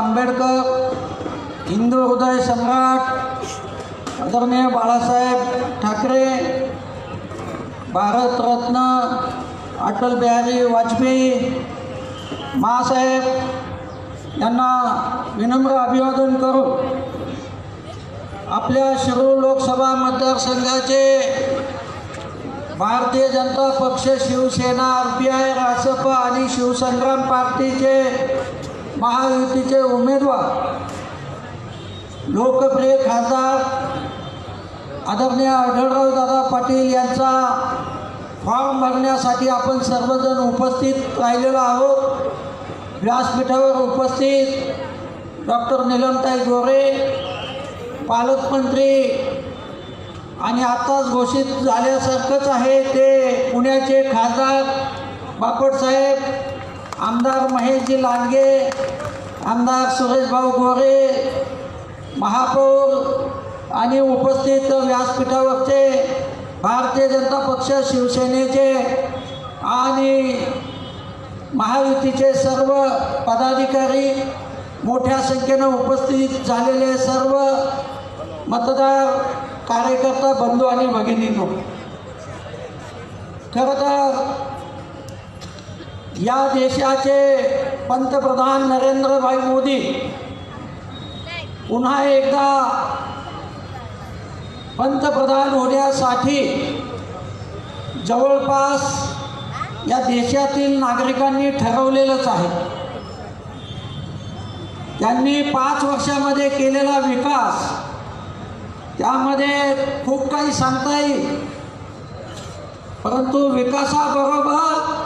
आंबेडकर हिंदू हृदय सम्राट आदरणीय बाळासाहेब ठाकरे भारतरत्न अटल बिहारी वाजपेयी मासाहेब यांना विनम्र अभिवादन करून आपल्या शिरूर लोकसभा मतदारसंघाचे भारतीय जनता पक्ष Shivsena R P I Rasap आणि शिवसंग्राम पार्टीचे महायुतीचे उमेदवार लोकप्रिय खासदार आदरणीय आढळराव दादा पाटील यांचा फॉर्म भरण्यासाठी आपण सर्वजण उपस्थित राहिलेलो आहोत. व्यासपीठावर उपस्थित डॉक्टर निलमताई गोरे पालकमंत्री आणि आताच घोषित झाल्यासारखंच आहे ते पुण्याचे खासदार बापटसाहेब आमदार महेशजी लांडगे आमदार सुरेशभाऊ गोरे महापौर आणि उपस्थित व्यासपीठावरचे भारतीय जनता पक्ष शिवसेनेचे आणि महायुतीचे सर्व पदाधिकारी मोठ्या संख्येनं उपस्थित झालेले सर्व मतदार कार्यकर्ता बंधू आणि भगिनींनो. खरं तर या देशाचे पंतप्रधान नरेंद्रभाई मोदी पुन्हा एकदा पंतप्रधान होण्यासाठी जवळपास या देशातील नागरिकांनी ठरवलेलंच आहे. त्यांनी पाच वर्षामध्ये केलेला विकास त्यामध्ये खूप काही सांगता येईल. परंतु विकासाबरोबर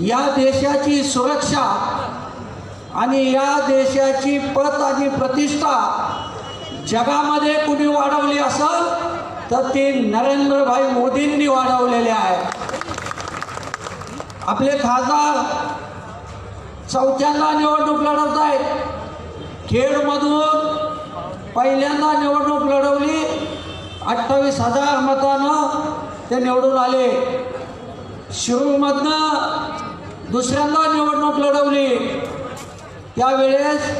या देशाची सुरक्षा आणि या देशाची पत आणि प्रतिष्ठा जगामध्ये कुणी वाढवली असेल तर ती नरेंद्रभाई मोदींनी वाढवलेली आहे. आपले खासदार चौथ्यांदा निवडणूक लढवत आहेत. खेडमधून पहिल्यांदा निवडणूक लढवली. अठ्ठावीस हजार मतानं ते निवडून आले. शिरूरमधनं दुसऱ्यांदा निवडणूक लढवली. त्यावेळेस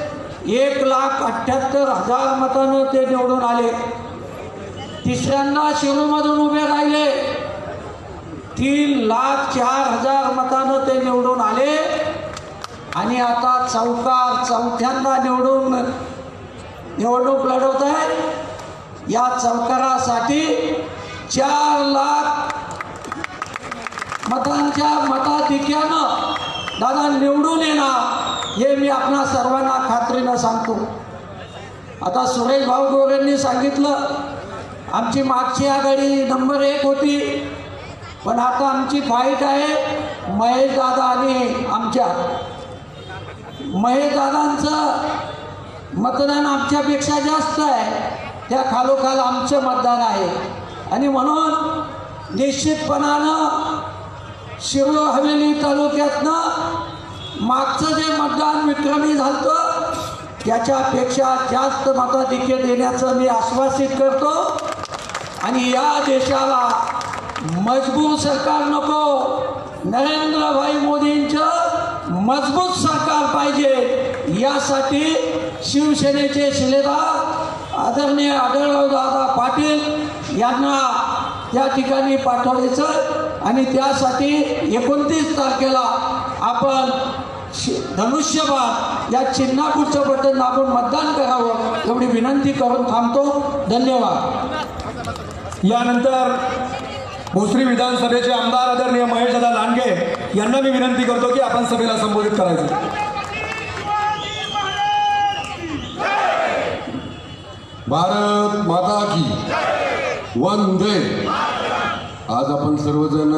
एक लाख अठ्ठ्याहत्तर हजार मतानं ते निवडून आले. तिसऱ्यांदा शिरूमधून उभे राहिले. तीन लाख चार हजार मतानं ते निवडून आले. आणि आता चौकार चौथ्यांदा निवडून निवडणूक लढवत आहे या चौकारासाठी चार लाख मतांच्या मताधिक्यानं दादा निवडून येणार हे मी आपणा सर्वांना खात्रीनं सांगतो. आता सुरेश भाऊ गोरेंनी सांगितलं आमची मागची आघाडी नंबर एक होती पण आता आमची फाईट आहे महेश दादा आणि आमच्या. महेश दादांचं मतदान आमच्यापेक्षा जास्त आहे त्या खालोखाल आमचं मतदान आहे. आणि म्हणून निश्चितपणानं शिरो हवेली तालुक्यातनं मागचं जे मतदान विक्रमी झालं त्याच्यापेक्षा जास्त मताधिक्य देण्याचं मी आश्वासित करतो. आणि या देशाला मजबूत सरकार नको. नरेंद्रभाई मोदींचं मजबूत सरकार पाहिजे. यासाठी शिवसेनेचे शिलेदार आदरणीय आढळराव दादा पाटील यांना त्या ठिकाणी पाठवायचं आणि त्यासाठी एकोणतीस तारखेला आपण धनुष्यबाण या चिन्हापूरचं बटन दाबून मतदान करावं एवढी विनंती करून थांबतो. धन्यवाद. यानंतर भोसरी विधानसभेचे आमदार आदरणीय महेशदादा लांडगे यांना मी विनंती करतो की आपण सभेला संबोधित करायचं. भारत माता की वंदे. आज आपण सर्वजण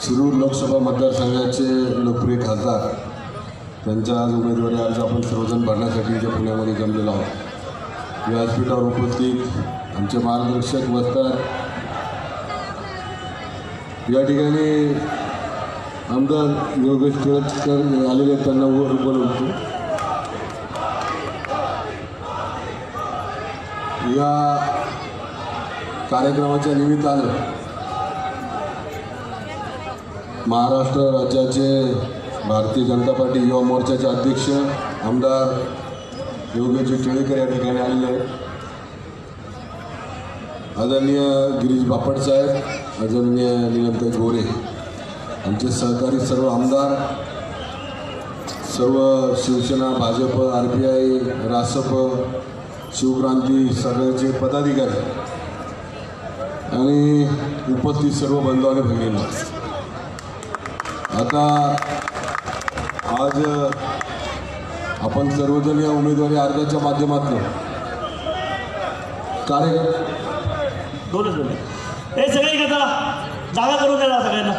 शिरूर लोकसभा मतदारसंघाचे लोकप्रिय खासदार. त्यांच्या आज उमेदवारी अर्ज आपण सर्वजण भरण्यासाठी इथे पुण्यामध्ये जमलेलो आहोत. व्यासपीठावर उपस्थित आमचे मार्गदर्शक बसतात या ठिकाणी आमदार योगेश टिळककर आलेले त्यांना वर बोलवतो. या कार्यक्रमाच्या निमित्तानं महाराष्ट्र राज्याचे भारतीय जनता पार्टी युवा मोर्चाचे अध्यक्ष आमदार योगेश टिळेकर या ठिकाणी आलेले आहेत. आदरणीय गिरीश बापटसाहेब आदरणीय निलमताई गोरे आमचे सहकारी सर्व आमदार सर्व Shivsena Bhajap R P I Rasap Shivkranti सगळ्याचे पदाधिकारी आणि उपस्थित सर्व बंधू आणि भगिनींना आता आज आपण सर्वजण या उमेदवारी अर्जाच्या माध्यमातून कार्य दोनच दोन हे सगळे इकडे चला. जागा करून द्या सगळ्यांना.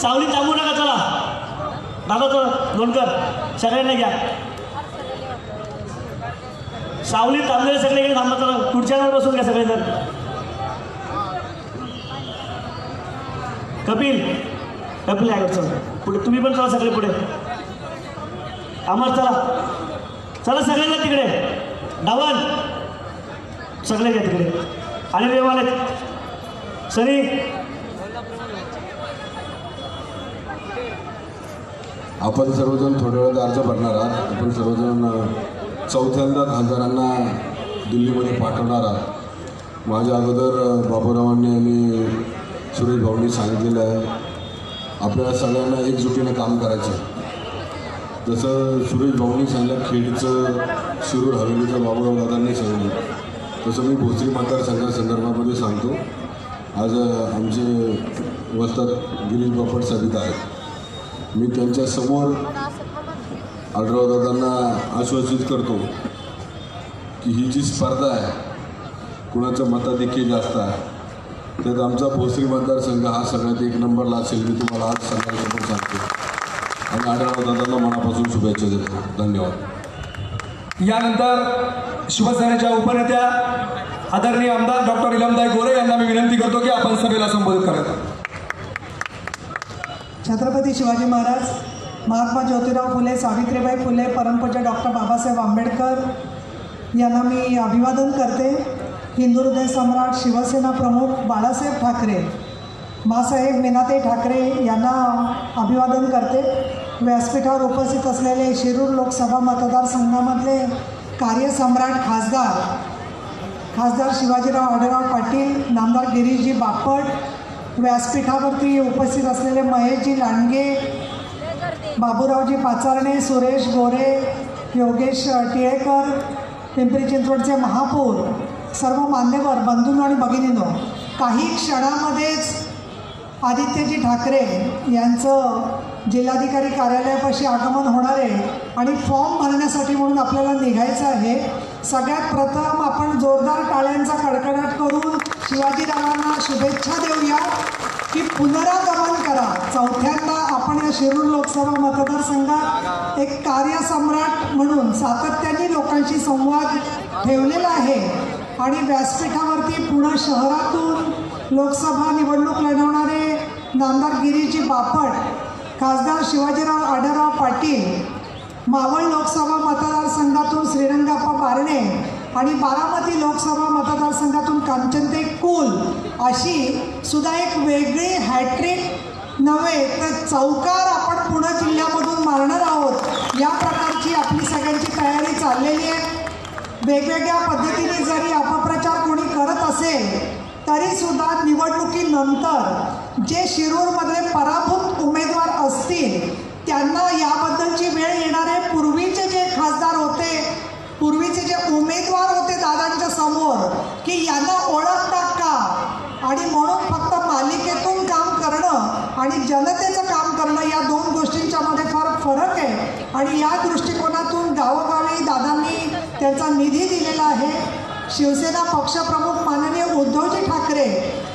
सावली थांबू नका चला. दादा चला. लोणकर सगळ्यांना घ्या. सावली थांबलेले सगळे इकडे थांबा चला. खुर्च्यावर बसून घ्या सगळेजण. कपिल कपिल आहे चला पुढे तुम्ही पण चला सगळे पुढे. अमर चला. चला सगळ्यांना तिकडे. धवन. सगळे घ्या तिकडे. आणि रेवाले सरी आपण सर्वजण थोड्या वेळात अर्ज भरणार आहात. आपण सर्वजण चौथ्यांदा खासदारांना दिल्लीमध्ये पाठवणार आहात. माझ्या अगोदर बाबुरावांनी बाबूरावांनी आणि सुरेश भाऊंनी सांगितलेलं आहे. आपल्या सगळ्यांना एकजुटीनं काम करायचं आहे. जसं सुरेश भाऊंनी सांगितलं खेडचं शिरूर हवेलीचं बाबूराव दादांनी सांगितलं. तसं मी भोसरी मतदारसंघासंदर्भामध्ये सांगतो. आज आमचे वस्तात गिरीश बापट साहेब आहेत. मी त्यांच्यासमोर दादांना आश्वासित करतो की ही जी स्पर्धा आहे कुणाचं मताधिक्य जास्त आहे त्यात आमचा भोसरी मतदारसंघ हा सगळ्यात एक नंबरला असेल. मी तुम्हाला आज सगळ्यांसमोर सांगतो. आणि आढळराव दादांना मनापासून शुभेच्छा देतो. धन्यवाद. यानंतर शिवसेनेच्या उपनेत्या आदरणीय आमदार डॉक्टर इलमदाई गोरे यांना मी विनंती करतो की आपण सभेला संबोधित करायचं छत्रपती शिवाजी महाराज महात्मा ज्योतिराव फुले सावित्रीबाई फुले परमपूज्य डॉक्टर बाबासाहेब आंबेडकर यांना मी अभिवादन करते. हिंदू हृदय सम्राट शिवसेना प्रमुख बाळासाहेब ठाकरे. मासाहेब मीनाताई ठाकरे यांना अभिवादन करते. व्यासपीठावर उपस्थित असलेले शिरूर लोकसभा मतदारसंघामधले कार्यसम्राट खासदार. खासदार शिवाजीराव आढळराव पाटील नामदार गिरीशजी बापट व्यासपीठावरती उपस्थित असलेले महेशजी लांडगे बाबूरावजी पाचारणे सुरेश गोरे योगेश टिळेकर पिंपरी चिंचवडचे महापौर सर्व मान्यवर बंधूंनो आणि भगिनींनो काही क्षणामध्येच आदित्यजी ठाकरे यांचं जिल्हाधिकारी कार्यालयापाशी आगमन होणार आहे आणि फॉर्म भरण्यासाठी म्हणून आपल्याला निघायचं आहे. सगळ्यात प्रथम आपण जोरदार टाळ्यांचा कडकडाट करून शिवाजीरावांना शुभेच्छा देऊया की पुनरागमन करा. चौथ्यांदा आपण या शिरूर लोकसभा मतदारसंघात एक कार्यसम्राट म्हणून सातत्याने लोकांशी संवाद ठेवलेला आहे. आणि व्यासपीठावरती पुणे शहरातून लोकसभा निवडणूक लढवणारे नामदार गिरीजी बापट खासदार शिवाजीराव आढळराव पाटील मावळ लोकसभा मतदारसंघातून श्रीरंगाप्पा बारणे आणि बारामती लोकसभा मतदारसंघातून कांचनते कुल अशी सुद्धा एक वेगळी हॅट्रिक नव्हे तर चौकार आपण पुणे जिल्ह्यामधून मारणार आहोत. या प्रकारची आपली सगळ्यांची तयारी चाललेली आहे. वेगवेगळ्या पद्धतीने जरी अपप्रचार कोणी करत असेल तरीसुद्धा निवडणुकीनंतर जे शिरूरमधले पराभूत उमेदवार असतील त्यांना याबद्दलची वेळ येणार आहे. पूर्वीचे जे खासदार होते पूर्वीचे जे उमेदवार होते दादांच्या समोर की यांना ओळखतात का? आणि म्हणून फक्त मालिकेतून काम करणं आणि जनतेचं काम करणं या दोन गोष्टींच्यामध्ये फार फरक आहे. आणि या दृष्टिकोन त्यांचा निधी दिलेला आहे. शिवसेना पक्षप्रमुख माननीय उद्धवजी ठाकरे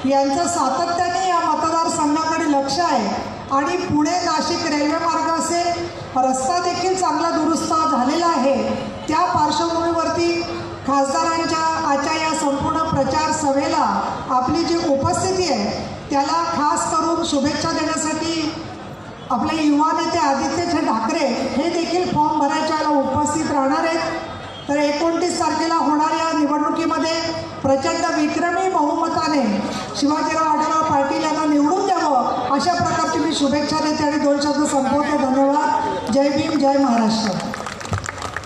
यांचं सातत्याने या मतदारसंघाकडे लक्ष आहे. आणि पुणे नाशिक रेल्वे मार्ग असेल रस्ता देखील चांगला दुरुस्त झालेला आहे. त्या पार्श्वभूमीवरती खासदारांच्या आजच्या या संपूर्ण प्रचार सभेला आपली जी उपस्थिती आहे त्याला खास करून शुभेच्छा देण्यासाठी आपले युवा नेते आदित्यचे ठाकरे हे देखील फॉर्म भरायच्या उपस्थित राहणार आहेत. तर एकोणतीस तारखेला होणाऱ्या निवडणुकीमध्ये प्रचंड विक्रमी बहुमताने शिवाजीराव आढळराव पाटील यांना निवडून द्यावं अशा प्रकारची मी शुभेच्छा देते आणि दोन शब्द संपवते. धन्यवाद. जय भीम जय महाराष्ट्र.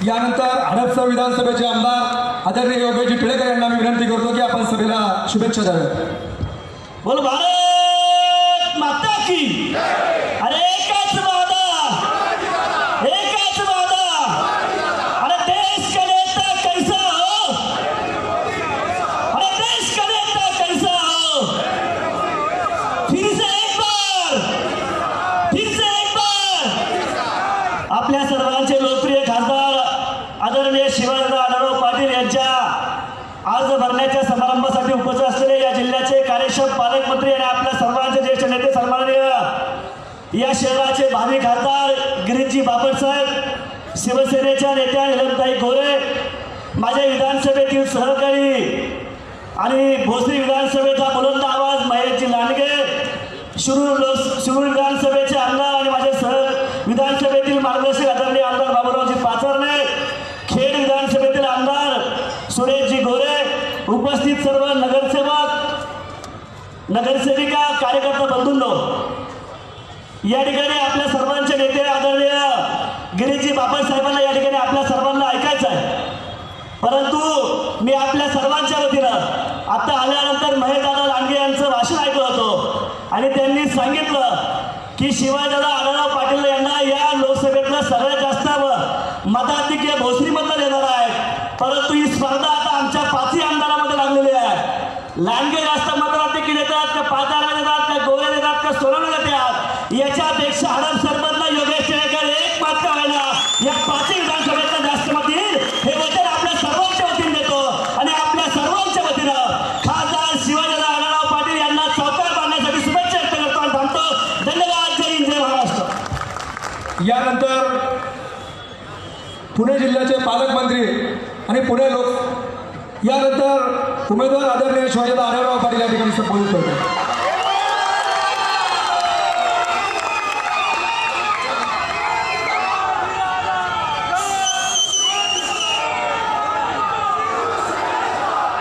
यानंतर हडपसर विधानसभेचे आमदार आदरणीय योगेश टिळेकर यांना मी विनंती करतो की आपण सभेला शुभेच्छा द्याव्यात. बोल भारत माता की अरे एकच वादा एकच वादा अरे देश का नेता कैसा हो अरे देश का नेता कैसा हो फिर से एक बार फिर से एक बार आपल्या सर्वांचे लोकप्रिय खासदार आदरणीय शिवाजीराव आढळराव पाटील यांच्या अर्ज भरण्याच्या समारंभासाठी उपस्थित असलेले या जिल्ह्याचे कार्यक्षम पालकमंत्री आणि आपल्या सर्वांचे ज्येष्ठ नेते सन्माननीय या शहराचे भावी खासदार गिरीशजी बापट साहेब शिवसेनेच्या नेत्या निलमताई गोरे माझ्या विधानसभेतील सहकारी आणि भोसरी विधानसभेचा बुलंद आवाज महेशजी लांडगे. शिरूर शिरूर विधानसभेचे आमदार आणि माझे सह विधानसभेतील मार्गदर्शक आदरणीय आमदार बाबूरावजी पाचरणे खेड विधानसभेतील आमदार सुरेशजी गोरे उपस्थित सर्व नगरसेवक नगरसेविका कार्यकर्ता बंधूंनो या ठिकाणी आपल्या सर्वांचे नेते आदरणीय गिरीशजी बाबासाहेबांना या ठिकाणी आपल्या सर्वांना परंतु मी आपल्या सर्वांच्या वतीनं आता आल्यानंतर महेशदादा लांडगे यांचं भाषण ऐकलं होतं आणि त्यांनी सांगितलं की शिवाजीदादा आढळराव पाटील यांना या लोकसभेतलं सगळ्यात जास्त व- मताधिक्य भोसरी मतं देणार आहेत परंतु ही स्पर्धा आता आमच्या पाचही आमदारामध्ये लागलेली आहे. लांडगे जास्त मताधिक्य देतात का पाचारा देतात का गोरे देतात का सोनवणे देतात? याच्यापेक्षा हडप सरपंच योगेश टिळेकर एक मत का होईना या पाचही विधानसभेतलं जास्त मत येईल हे वचन आपल्या सर्वांच्या वतीने देतो आणि आपल्या सर्वांच्या वतीनं खासदार शिवाजीराव आढळराव पाटील यांना चौकार बांधण्यासाठी शुभेच्छा व्यक्त करतो आणि थांबतो धन्यवाद जय हिंद जय महाराष्ट्र यानंतर पुणे जिल्ह्याचे पालकमंत्री आणि पुणे लोक यानंतर उमेदवार आदरणीय शिवाजीदा आढळराव पाटील या ठिकाणी संबोधित करतात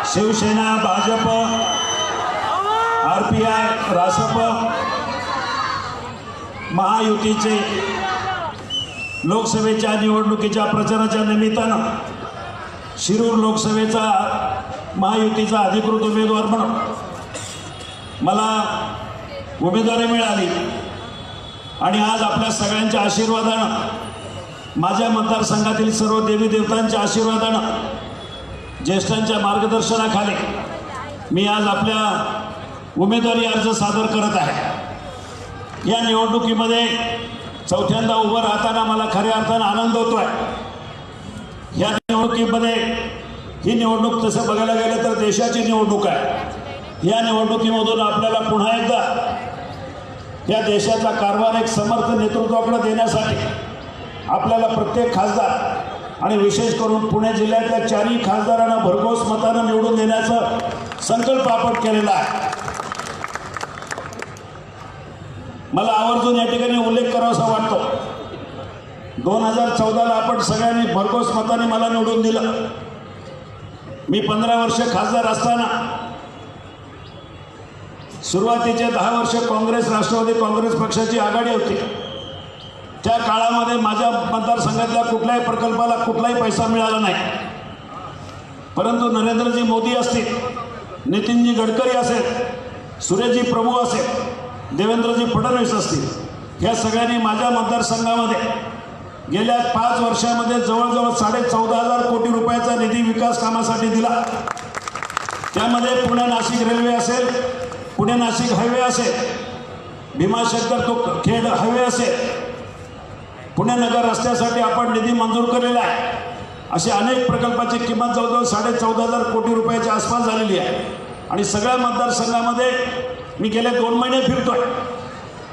Shivsena Bhajap R P I Rasap महायुतीचे लोकसभेच्या निवडणुकीच्या प्रचाराच्या निमित्तानं शिरूर लोकसभेचा महायुतीचा अधिकृत उमेदवार म्हणून मला उमेदवारी मिळाली. आणि आज आपल्या सगळ्यांच्या आशीर्वादानं माझ्या मतदारसंघातील सर्व देवी देवतांच्या आशीर्वादानं ज्येष्ठांच्या मार्गदर्शनाखाली मी आज आपल्या उमेदवारी अर्ज सादर करत आहे. या निवडणुकीमध्ये चौथ्यांदा उभं राहताना मला खऱ्या अर्थानं आनंद होतोय. या निवडणुकीमध्ये ही निवडणूक तसं बघायला गेलं तर देशाची निवडणूक आहे. या निवडणुकीमधून आपल्याला पुन्हा एकदा या देशाचा कारभार एक समर्थ नेतृत्वाकडे देण्यासाठी आपल्याला प्रत्येक खासदार आणि विशेष करून पुणे जिल्ह्यातल्या चारही खासदारांना भरघोस मतानं निवडून देण्याचा संकल्प आपण केलेला आहे. मला आवर्जून या ठिकाणी उल्लेख करावासा वाटतो. दोन हजार चौदाला आपण सगळ्यांनी भरघोस मताने मला निवडून दिलं. मी पंधरा वर्ष खासदार असताना सुरुवातीचे दहा वर्ष काँग्रेस राष्ट्रवादी काँग्रेस पक्षाची आघाडी होती. त्या काळामध्ये माझ्या मतदारसंघातल्या कुठल्याही प्रकल्पाला कुठलाही पैसा मिळाला नाही. परंतु नरेंद्रजी मोदी असतील नितीनजी गडकरी असेल सुरेशजी प्रभू असेल देवेंद्रजी फडणवीस असतील. या सगळ्यांनी माझ्या मतदारसंघामध्ये गेल्या पाच वर्षामध्ये जवळजवळ साडे चौदा हजार कोटी रुपयाचा निधी विकास कामासाठी दिला. त्यामध्ये पुणे नाशिक रेल्वे असेल पुणे नाशिक हायवे असेल भीमाशंकर तो खेड हायवे असेल पुणे नगर रस्त्यासाठी आपण निधी मंजूर केलेला आहे. असे अनेक प्रकल्पाची किंमत जवळजवळ साडे चौदा हजार कोटी रुपयाच्या आसपास झालेली आहे. आणि सगळ्या मतदारसंघामध्ये मी गेले दोन महिने फिरतोय.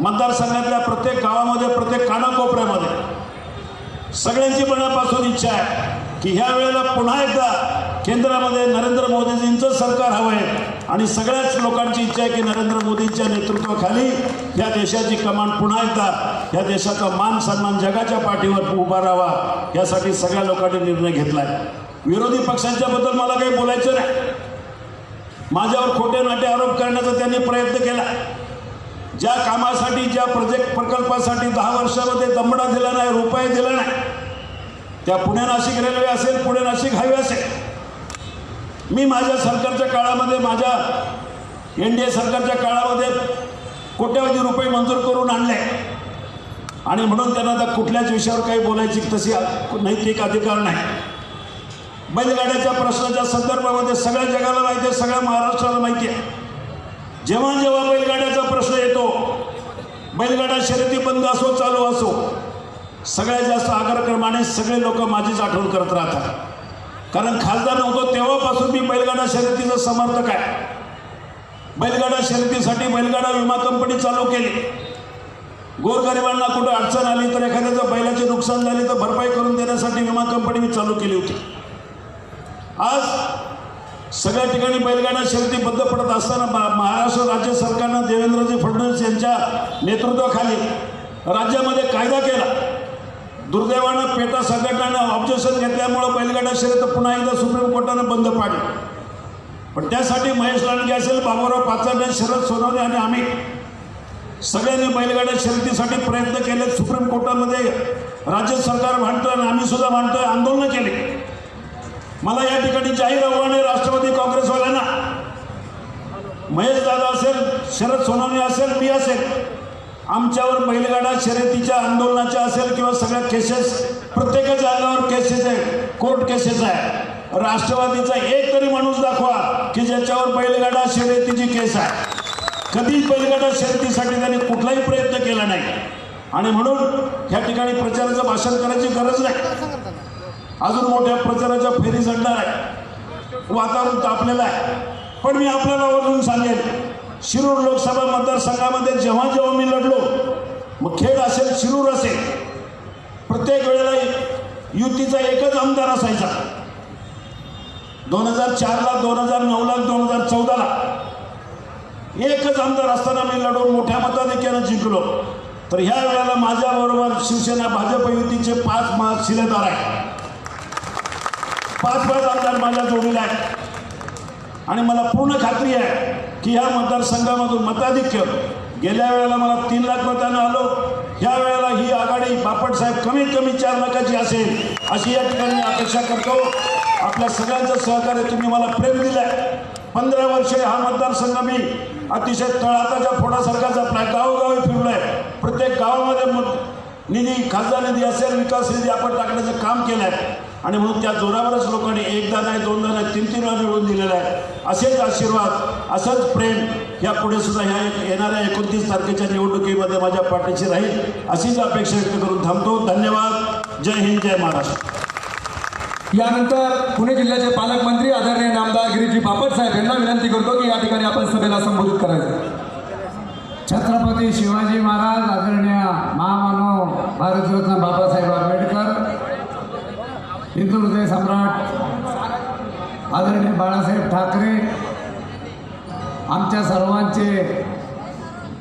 मतदारसंघातल्या प्रत्येक गावामध्ये प्रत्येक कानाकोपऱ्यामध्ये. सगळ्यांची मनापासून इच्छा आहे की ह्या वेळेला पुन्हा एकदा केंद्रामध्ये नरेंद्र मोदीजींचं सरकार हवं आहे. आणि सगळ्याच लोकांची इच्छा आहे की नरेंद्र मोदींच्या नेतृत्वाखाली या देशाची कमान पुन्हा एकदा या देशाचा मान सन्मान जगाच्या पाठीवर उभा राहावा यासाठी सगळ्या लोकांनी निर्णय घेतला आहे विरोधी पक्षांच्याबद्दल मला काही बोलायचं नाही. माझ्यावर खोटे नाटे आरोप करण्याचा त्यांनी प्रयत्न केला. ज्या कामासाठी ज्या प्रोजेक्ट प्रकल्पासाठी दहा वर्षामध्ये दमडा दिला नाही रुपये दिला नाही त्या पुणे नाशिक रेल्वे असेल पुणे नाशिक हायवे असेल. मी माझ्या सरकारच्या काळामध्ये माझ्या एन डी ए सरकारच्या काळामध्ये कोट्यावधी रुपये मंजूर करून आणले. आणि म्हणून त्यांना आता कुठल्याच विषयावर काही बोलायची तशी नैतिक अधिकार नाही. बैलगाड्याच्या प्रश्नाच्या संदर्भामध्ये सगळ्या जगाला माहिती आहे सगळ्या महाराष्ट्राला माहिती आहे. जेव्हा जेव्हा बैलगाड्याचा प्रश्न येतो बैलगाडा शर्यती बंद असो चालू असो सगळ्यात जास्त आग्रक्रमाने सगळे लोक माझीच आठवण करत राहतात. कारण खासदार नव्हतो तेव्हापासून मी बैलगाडा शर्यतीचं समर्थक आहे. बैलगाडा शर्यतीसाठी बैलगाडा विमा कंपनी चालू केली. गोरगरिबांना कुठं अडचण आली तर एखाद्याचं बैलाचे नुकसान झाले तर भरपाई करून देण्यासाठी विमा कंपनी मी चालू केली होती. आज सगळ्या ठिकाणी बैलगाडा शर्यती बंद पडत असताना महाराष्ट्र राज्य सरकारनं देवेंद्रजी फडणवीस यांच्या नेतृत्वाखाली राज्यामध्ये कायदा केला. दुर्दैवानं पेटा संघटनानं ऑब्जेक्शन घेतल्यामुळं बैलगाडा शर्यत पुन्हा एकदा सुप्रीम कोर्टानं बंद पाडली. पण त्यासाठी महेश लांडगे असेल बाबूराव पाचारणे शरद सोनवणे आणि आम्ही सगळ्यांनी बैलगाड्या शर्यतीसाठी प्रयत्न केले. सुप्रीम कोर्टामध्ये राज्य सरकार मांडतं आणि आम्ही सुद्धा मांडतोय आंदोलनं केली. मला या ठिकाणी जाहीर आव्हान आहे राष्ट्रवादी काँग्रेसवाल्यांना. महेश दादा असेल शरद सोनवणे असेल मी असेल. आमच्यावर बैलगाडा शर्यतीच्या आंदोलनाच्या असेल किंवा सगळ्या केसेस प्रत्येकाच्या अंगावर केसेस आहे कोर्ट केसेस आहे राष्ट्रवादीचा एक तरी माणूस दाखवा की ज्याच्यावर बैलगाडा शर्यतीची केस आहे. कधीच बैलगाडा शर्यतीसाठी त्यांनी कुठलाही प्रयत्न केला नाही. आणि म्हणून ह्या ठिकाणी प्रचाराचं भाषण करायची गरज नाही. अजून मोठ्या प्रचाराच्या फेरी झडणार आहे. वातावरण तापलेलं आहे. पण मी आपल्याला वरून सांगेन शिरूर लोकसभा मतदारसंघामध्ये जेव्हा जेव्हा मी लढलो मग खेड असेल शिरूर असेल प्रत्येक वेळेला युतीचा एकच आमदार असायचा. दोन हजार चारला दोन हजार नऊला दोन हजार चौदाला एकच आमदार असताना मी लढून मोठ्या मताधिक्यानं जिंकलो. तर ह्या वेळेला माझ्याबरोबर शिवसेना भाजप युतीचे पाच महाशिलेदार आहेत. पाच पाच आमदार माझ्या जोडीला आहेत. आणि मला पूर्ण खात्री आहे की ह्या मतदारसंघामधून मताधिक्य गेल्या वेळेला मला तीन लाख मतानं आलो. ह्या वेळेला ही आघाडी बापटसाहेब कमीत कमी चार लाखाची असेल अशी या ठिकाणी अपेक्षा करतो. आपल्या सगळ्यांचं सहकार्य तुम्ही मला प्रेम दिलं आहे पंधरा वर्षे हा मतदारसंघ मी अतिशय तळाताच्या फोडासारखा जपला गावोगावी फिरलो आहे प्रत्येक गावामध्ये निधी खासदार निधी असेल विकास निधी आपण टाकण्याचं काम केलं आहे आणि म्हणून त्या जोरावरच लोकांनी एकदा नाही दोनदा नाही तीन तीन वेळा निवडून दिलेला आहे. असेच आशीर्वाद असंच प्रेम या पुढे सुद्धा ह्या येणाऱ्या एकोणतीस तारखेच्या निवडणुकीमध्ये माझ्या पाठीशी राहील अशीच अपेक्षा व्यक्त करून थांबतो. धन्यवाद. जय हिंद जय महाराष्ट्र. यानंतर पुणे जिल्ह्याचे पालकमंत्री आदरणीय नामदार गिरीजी बापट साहेब यांना विनंती करतो की या ठिकाणी आपण सभेला संबोधित करायचं. छत्रपती शिवाजी महाराज आदरणीय महामानव भारतरत्न बाबासाहेब आंबेडकर हिंदू हृदय सम्राट आदरणीय बाळासाहेब ठाकरे आमच्या सर्वांचे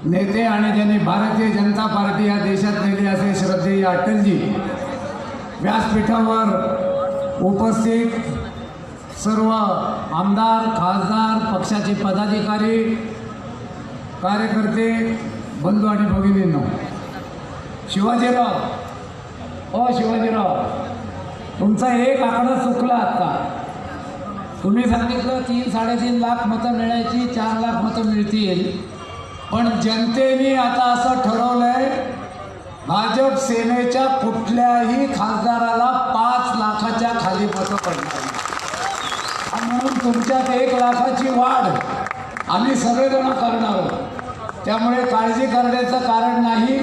नेते आणि ज्यांनी भारतीय जनता पार्टी या देशात नेली असे श्रद्धेय अटलजी व्यासपीठावर उपस्थित सर्व आमदार खासदार पक्षाचे पदाधिकारी कार्यकर्ते बंधू आणि भगिनींनो शिवाजीराव ओ शिवाजीराव तुमचा एक आकडा चुकला आता. तुम्ही सांगितलं तीन साडेतीन लाख मतं मिळायची चार लाख मतं मिळतील. पण जनतेने आता असं ठरवलंय भाजप सेनेच्या कुठल्याही खासदाराला पाच लाखाच्या खाली मतं पडणार आणि म्हणून तुमच्यात एक लाखाची वाढ आम्ही सगळेजण करणार आहोत. त्यामुळे काळजी करण्याचं कारण नाही.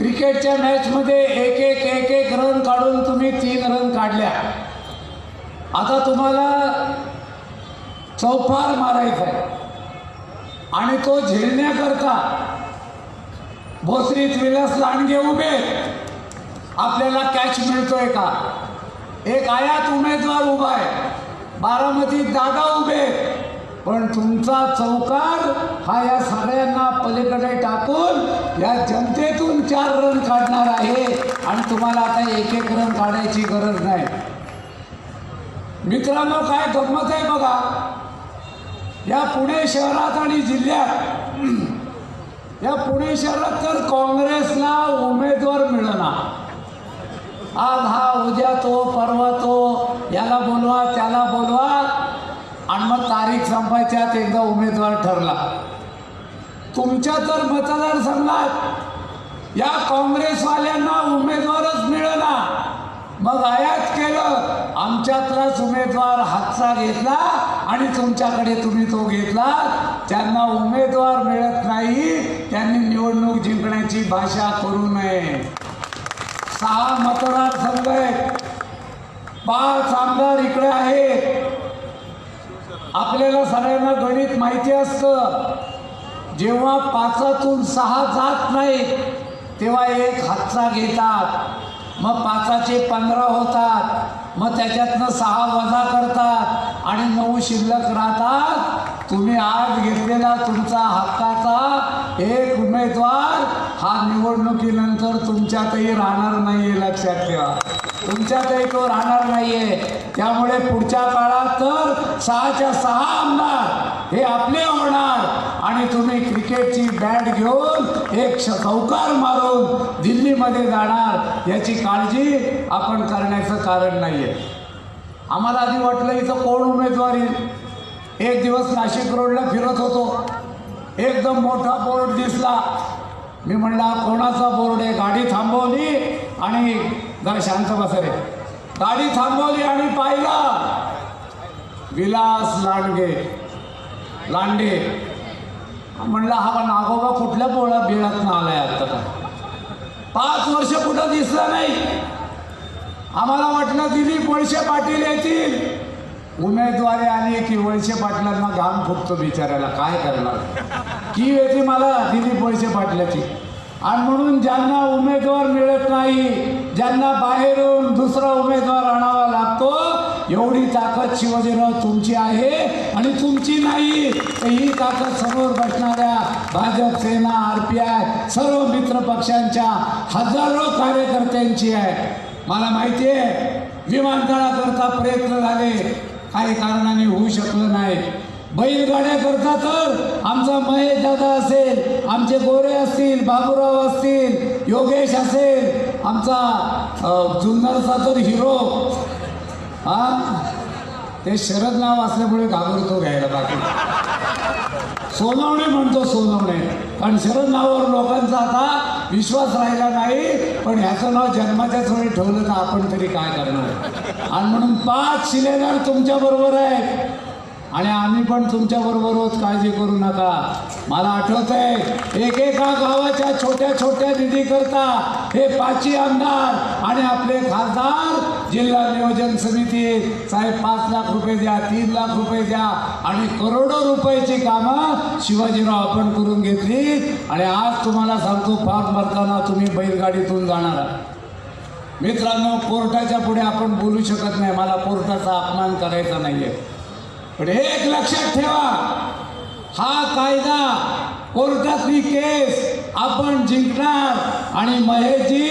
क्रिकेटच्या मॅचमध्ये एक एक एक एक रन काढून तुम्ही तीन रन काढल्या आता तुम्हाला चौफार मारायचा आहे आणि तो झेलण्याकरता भोसरीत विलास लांडगे उभे आहेत. आपल्याला कॅच मिळतोय का एक आयात उमेदवार उभा आहे बारामतीत दादा उभे आहेत. पण तुमचा चौकार हा या सगळ्यांना पलीकडे टाकून या जनतेतून चार रन काढणार आहे आणि तुम्हाला आता एक एक रन काढायची गरज नाही. मित्रांनो काय गंमत आहे बघा. या पुणे शहरात आणि जिल्ह्यात या पुणे शहरात तर काँग्रेसला उमेदवार मिळणार आज हा उद्या तो परवा तो याला बोलवा त्याला बोलवा आणि मग तारीख संपायच्यात एकदा उमेदवार ठरला. तुमच्या तर मतदारसंघात या काँग्रेसवाल्यांना उमेदवारच मिळाला मग आयात केलं आमच्यातलाच उमेदवार हातचा घेतला आणि तुमच्याकडे तुम्ही तो घेतला. त्यांना उमेदवार मिळत नाही त्यांनी निवडणूक जिंकण्याची भाषा करू नये. सहा मतदारसंघ आहेत. पाच आमदार इकडे आहेत. आपल्याला सगळ्यांना गणित माहिती असतं. जेव्हा पाचातून सहा जात नाही तेव्हा एक हातचा घेतात. मग पाचाचे पंधरा होतात. मग त्याच्यातनं सहा वजा करतात. आणि नऊ शिल्लक राहतात. तुम्ही आज घेतलेला तुमचा हक्काचा एक उमेदवार हा निवडणुकीनंतर तुमच्यातही राहणार नाही आहे लक्षात ठेवा. तुमच्यातही तो राहणार नाहीये. त्यामुळे पुढच्या काळात तर सहाच्या सहा आमदार हे आपले होणार. आणि तुम्ही क्रिकेटची बॅट घेऊन एक श- चौकार मारून दिल्लीमध्ये जाणार याची काळजी आपण करण्याचं कारण नाहीये. आम्हाला आधी वाटलं इथं कोण उमेदवार येईल? एक दिवस नाशिक रोडला फिरत होतो. एकदम मोठा बोर्ड दिसला. मी म्हणला कोणाचा बोर्ड आहे? गाडी थांबवली आणि जरा शांत बसरे गाडी थांबवली आणि पाहिला. विलास लांडगे. लांडे म्हणला हा नागोबा कुठल्या बोळा बिळात आलाय आता पाच वर्ष कुठं दिसला नाही. आम्हाला वाटलं दिलीप वळसे पाटील येतील. उमेदवारी आली की वळसे पाटलांना घाम फुटतो बिचाऱ्याला. काय करणार? की येते मला दिलीप वळसे पाटलाची? आणि म्हणून ज्यांना उमेदवार मिळत नाही ज्यांना बाहेरून दुसरा उमेदवार आणावा लागतो एवढी ताकद शिवाजीराव तुमची आहे आणि तुमची नाही. तर ही ताकद समोर बसणाऱ्या Bhajap Sena R P I सर्व मित्र पक्षांच्या हजारो कार्यकर्त्यांची आहे. मला माहिती आहे विमानतळाकरता प्रयत्न झाले. काही कारणाने होऊ शकलं नाही. बैलगाड्याकरता तर आमचा महेश दादा असेल आमचे गोरे असतील बाबूराव असतील योगेश असेल आमचा जुन्नरचा तर हिरो. हा? ते शरद नाव असल्यामुळे घाबरतो घ्यायला बाकी. सोनवणे म्हणतो सोनवणे. कारण शरद नावावर लोकांचा आता विश्वास राहिला नाही. पण ह्याचं नाव जन्माच्याच वेळी ठेवलं तर आपण तरी काय करणार? आणि म्हणून पाच शिलेदार तुमच्या बरोबर आहे आणि आम्ही पण तुमच्या बरोबर काळजी करू नका. मला आठवत आहे एकेका गावाच्या छोट्या छोट्या निधी करता हे पाचही आमदार आणि आपले खासदार जिल्हा नियोजन समिती साहेब पाच लाख रुपये द्या तीन लाख रुपये द्या आणि करोडो रुपयाची कामं शिवाजीराव आपण करून घेतली. आणि आज तुम्हाला सांगतो फार भरताना तुम्ही बैलगाडीतून जाणार आहात. मित्रांनो कोर्टाच्या पुढे आपण बोलू शकत नाही. मला कोर्टाचा अपमान करायचा नाहीये. पण एक लक्षात ठेवा हा कायदा कोर्टातली केस आपण जिंकणार. आणि महेशजी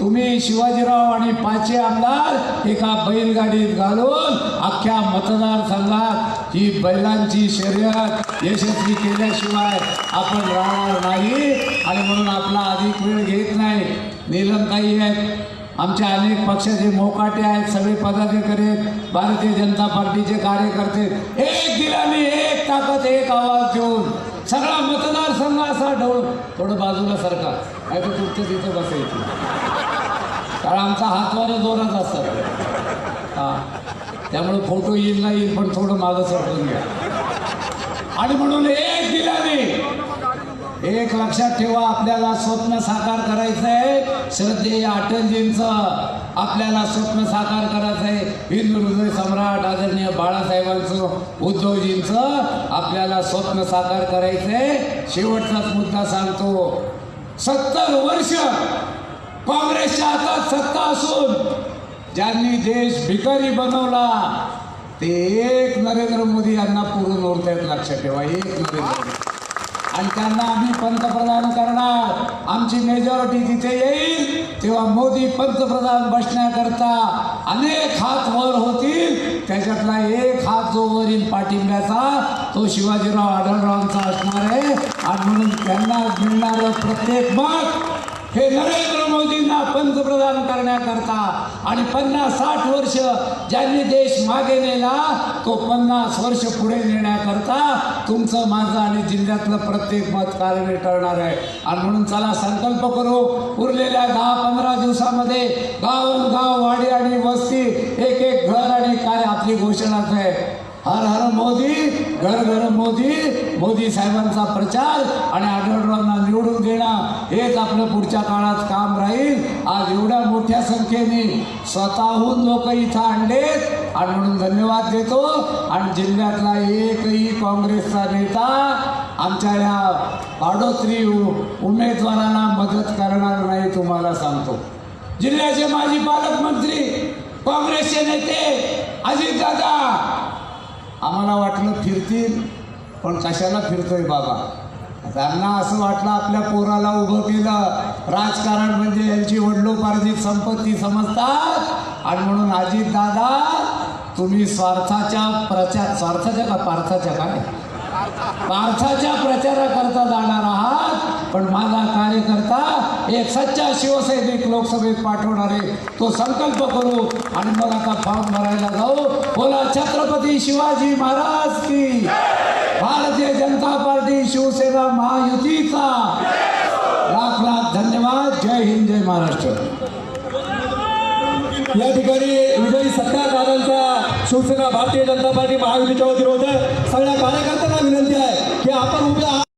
तुम्ही शिवाजीराव आणि पाचशे आमदार एका बैलगाडीत घालून अख्ख्या मतदारसंघात ही बैलांची शर्यत यशस्वी केल्याशिवाय आपण राहणार नाही. आणि म्हणून आपला अधिक वेळ घेत नाही. नीलमताई आहेत. आमच्या अनेक पक्षाचे मोकाटे आहेत सगळे पदाधिकारी आहेत भारतीय जनता पार्टीचे कार्यकर्ते. एक दिलाने एक ताकद एक आवाज देऊन सगळा मतदारसंघ असा ढवळ थोडं बाजूला सरका नाही तर तुमचं तिथं बसायचं. कारण आमचा हातवारा जोरात असतात. हा. त्यामुळे फोटो येईल नाही येईल पण थोडं मागं सरकून घ्या. आणि म्हणून एक दिलाने एक लक्षात ठेवा आपल्याला स्वप्न साकार करायचं आहे श्रद्धेय अटलजींचं आपल्याला स्वप्न साकार करायचं आहे हिंदू हृदय सम्राट आदरणीय बाळासाहेबांचं उद्धवजींचं आपल्याला स्वप्न साकार करायचं आहे शेवटचाच मुद्दा सांगतो. सत्तर वर्ष काँग्रेसच्या हातात सत्ता असून ज्यांनी देश भिकारी बनवला ते एक नरेंद्र मोदी यांना पुरून उरतायत लक्षात ठेवा. एक नरेंद्र मोदी. आणि त्यांना आम्ही पंतप्रधान करणार. आमची मेजॉरिटी तिथे येईल तेव्हा मोदी पंतप्रधान बसण्याकरता अनेक हात वर होतील. त्याच्यातला एक हात जो वर येईल पाठिंब्याचा तो शिवाजीराव आढळरावांचा असणार आहे. आणि म्हणून त्यांना मिळणारं प्रत्येक मत हे नरेंद्र मोदी पंतप्रधान करण्याकरता. आणि पन्नास साठ वर्ष ज्यांनी देश मागे नेला तो पन्नास वर्ष पुढे नेण्याकरता तुमचं माझं आणि जिल्ह्यातलं प्रत्येक मत कार्य ठरणार आहे. आणि म्हणून चला संकल्प करू उरलेल्या दहा पंधरा दिवसामध्ये गाव वाडी आणि वस्ती एक एक घर आणि काय आपली घोषणाच आहे. हर हर मोदी घर घर मोदी मोदी साहेबांचा प्रचार आणि आढळरावांना निवडून देणं हेच आपलं पुढच्या काळात काम राहील. आज एवढ्या मोठ्या संख्येने स्वतःहून लोक इथं आणलेत. आणि म्हणून धन्यवाद देतो. आणि जिल्ह्यातला एकही काँग्रेसचा नेता आमच्या या पाडोत्री उमेदवारांना मदत करणार नाही तुम्हाला सांगतो. जिल्ह्याचे माजी पालकमंत्री काँग्रेसचे नेते अजितदादा आम्हाला वाटलं फिरतील पण कशाला फिरतोय बाबा? त्यांना असं वाटलं आपल्या पोराला उभं केलं. राजकारण म्हणजे यांची वडलोपार्जित संपत्ती समजतात. आणि म्हणून अजित दादा तुम्ही स्वार्थाच्या प्रचार स्वार्थाच्या का पार्थाच्या काय पार्थाच्या प्रचाराकरता जाणार आहात. पण माझा कार्यकर्ता एक सच्चा शिवसैनिक लोकसभेत पाठवणारे तो संकल्प करू आणि मग आता फॉर्म भरायला जाऊ. बोला छत्रपती शिवाजी महाराज की भारतीय जनता पार्टी शिवसेना महायुतीचा. लाख लाख धन्यवाद. जय हिंद जय महाराष्ट्र. या ठिकाणी विजयी सत्ता दादांचा शिवसेना भारतीय जनता पार्टी महायुतीच्या वतीनं होतं सगळ्या कार्यकर्त्यांना विनंती आहे की आपण उभे